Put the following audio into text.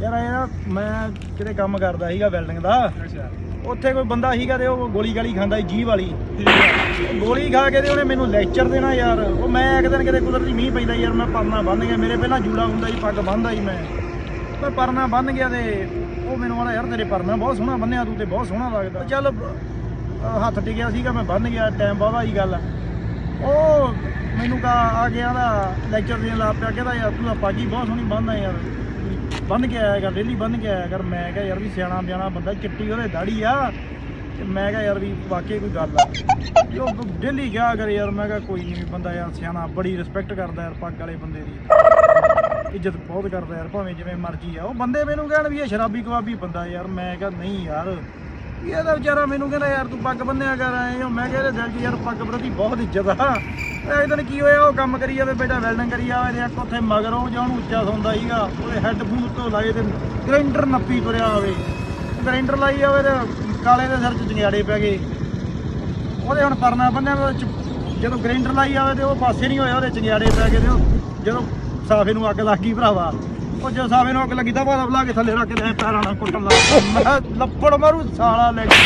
ਯਾਰ ਇਹ ਨਾ ਮੈਂ ਕਿਤੇ ਕੰਮ ਕਰਦਾ ਸੀਗਾ ਵੈਲਡਿੰਗ ਦਾ। ਅੱਛਾ। ਉੱਥੇ ਕੋਈ ਬੰਦਾ ਸੀਗਾ ਤੇ ਉਹ ਗੋਲੀ ਗਾਲੀ ਖਾਂਦਾ ਸੀ ਜੀਭ ਵਾਲੀ। ਉਹ ਗੋਲੀ ਖਾ ਕੇ ਤੇ ਉਹਨੇ ਮੈਨੂੰ ਲੈਕਚਰ ਦੇਣਾ ਯਾਰ। ਉਹ ਮੈਂ ਇੱਕ ਦਿਨ ਕਿਤੇ ਕੁਦਰਤੀ ਮੀਂਹ ਪੈਂਦਾ ਯਾਰ ਮੈਂ ਪਰਨਾ ਬੰਨ ਗਿਆ। ਮੇਰੇ ਪਹਿਲਾਂ ਜੂੜਾ ਹੁੰਦਾ ਸੀ ਪੱਗ ਬੰਨਦਾ ਸੀ ਮੈਂ। ਮੈਂ ਪਰਨਾ ਬੰਨ ਗਿਆ ਤੇ ਉਹ ਮੈਨੂੰ ਆਲਾ ਯਾਰ ਤੇਰੇ ਪਰਨਾ ਬਹੁਤ ਸੋਹਣਾ ਬੰਨਿਆ ਤੂੰ ਤੇ ਬਹੁਤ ਸੋਹਣਾ ਲੱਗਦਾ। ਚੱਲ ਹੱਥ ਟਿਕਿਆ ਸੀਗਾ ਮੈਂ ਬੰਨ ਗਿਆ ਟਾਈਮ ਬਾਵਾ ਹੀ ਗੱਲ। ਉਹ ਮੈਨੂੰ ਕਾ ਆ ਗਿਆ ਦਾ ਲੈਕਚਰ ਦੇਣ ਲੱਗ ਪਿਆ ਕਹਿੰਦਾ ਯਾਰ ਤੂੰ ਤਾਂ ਪੱਗ ਬਹੁਤ ਸੋਹਣੀ ਬੰਨਦਾ ਯਾਰ। ਬੰਨ ਕੇ ਆਇਆ ਕਰ ਡੇਲੀ ਬੰਨ ਕੇ ਆਇਆ ਕਰ। ਮੈਂ ਕਿਹਾ ਯਾਰ ਵੀ ਸਿਆਣਾ ਬਿਆਣਾ ਬੰਦਾ ਚਿੱਟੀ ਉਹਦੇ ਦਾੜੀ ਆ। ਤੇ ਮੈਂ ਕਿਹਾ ਯਾਰ ਵੀ ਵਾਕਈ ਕੋਈ ਗੱਲ ਆ। ਵੀ ਉਹ ਡੇਲੀ ਕਿਹਾ ਕਰ ਯਾਰ, ਮੈਂ ਕਿਹਾ ਕੋਈ ਨਹੀਂ ਬੰਦਾ ਯਾਰ ਸਿਆਣਾ, ਬੜੀ ਰਿਸਪੈਕਟ ਕਰਦਾ ਯਾਰ ਪੱਗ ਵਾਲੇ ਬੰਦੇ ਦੀ। ਇੱਜ਼ਤ ਬਹੁਤ ਕਰਦਾ ਯਾਰ, ਭਾਵੇਂ ਜਿਵੇਂ ਮਰਜ਼ੀ ਆ। ਉਹ ਬੰਦੇ ਮੈਨੂੰ ਕਹਿਣ ਵੀ ਇਹ ਸ਼ਰਾਬੀ ਕਬਾਬੀ ਬੰਦਾ ਯਾਰ। ਮੈਂ ਕਿਹਾ ਨਹੀਂ ਯਾਰ। ਵੀ ਇਹਦਾ ਵਿਚਾਰਾ ਮੈਨੂੰ ਕਹਿੰਦਾ, ਯਾਰ ਤੂੰ ਪੱਗ ਬੰਨਿਆ ਕਰ ਆਏ ਹੋ ਮੈਂ ਕਿਹਾ ਇਹਦੇ ਦਿਲ 'ਚ ਯਾਰ ਪੱਗ ਪ੍ਰਤੀ ਬਹੁਤ ਇੱਜ਼ਤ ਆ। ਇੱਕ ਦਿਨ ਕੀ ਹੋਇਆ? ਉਹ ਕੰਮ ਕਰੀ ਜਾਵੇ, ਬੇਟਾ ਵੈਲਡਿੰਗ ਕਰੀ ਜਾਵੇ ਤੇ ਇੱਕ ਉੱਥੇ ਮਗਰੋਂ ਜਾਂ ਉਹਨੂੰ ਉੱਚਾ ਸੌਂਦਾ ਸੀਗਾ, ਉਹਦੇ ਹੈੱਡਫੋਨ ਉੱਤੋਂ ਲਾਏ ਤੇ ਗ੍ਰਾਈਂਡਰ ਨੱਪੀ ਤੁਰਿਆ ਹੋਵੇ। ਗ੍ਰਾਈਂਡਰ ਲਾਈ ਜਾਵੇ ਤੇ ਕਾਲੇ ਦੇ ਸਿਰ 'ਚ ਜੰਗਿਆੜੇ ਪੈ ਗਏ। ਉਹਦੇ ਹੁਣ ਪਰਨਾ ਬੰਨਿਆ ਵਾ ਜਦੋਂ ਗ੍ਰਾਈਂਡਰ ਲਾਈ ਜਾਵੇ ਤੇ ਉਹ ਪਾਸੇ ਨਹੀਂ ਹੋਇਆ, ਉਹਦੇ ਚੰਗਿਆੜੇ ਪੈ ਗਏ ਤੇ ਉਹ ਜਦੋਂ ਸਾਫੇ ਨੂੰ ਅੱਗ ਲੱਗ ਗਈ ਭਰਾਵਾ। ਉਹ ਜਦੋਂ ਸਾਫੇ ਨੂੰ ਅੱਗ ਲੱਗੀ ਤਾਂ ਬਾਅਦ ਲਾ ਕੇ ਥੱਲੇ ਰੱਖ ਕੇ ਪੈਰਾਂ ਨਾਲ ਕੁੱਟਣ ਲੱਗ ਮੈਂ ਕਿਹਾ ਲੱਪੜ ਮਾਰੂ, ਸਾਲਾ ਲੈ ਕੇ